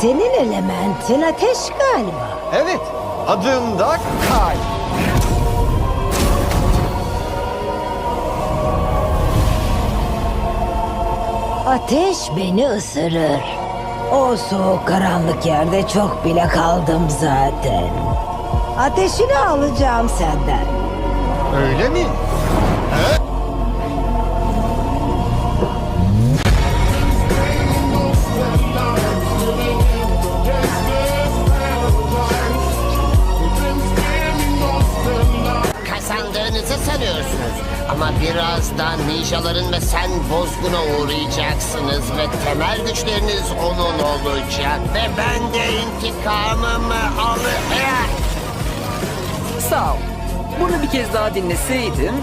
Senin elementin ateş galiba. Evet, adım da Kay. Ateş beni ısırır. O soğuk karanlık yerde çok bile kaldım zaten. Ateşini alacağım senden. Öyle mi? Sanıyorsunuz. Ama birazdan ninjaların ve sen bozguna uğrayacaksınız ve temel güçleriniz onun olacak. Ve ben de intikamımı alacağım. Sağ ol. Bunu bir kez daha dinleseydim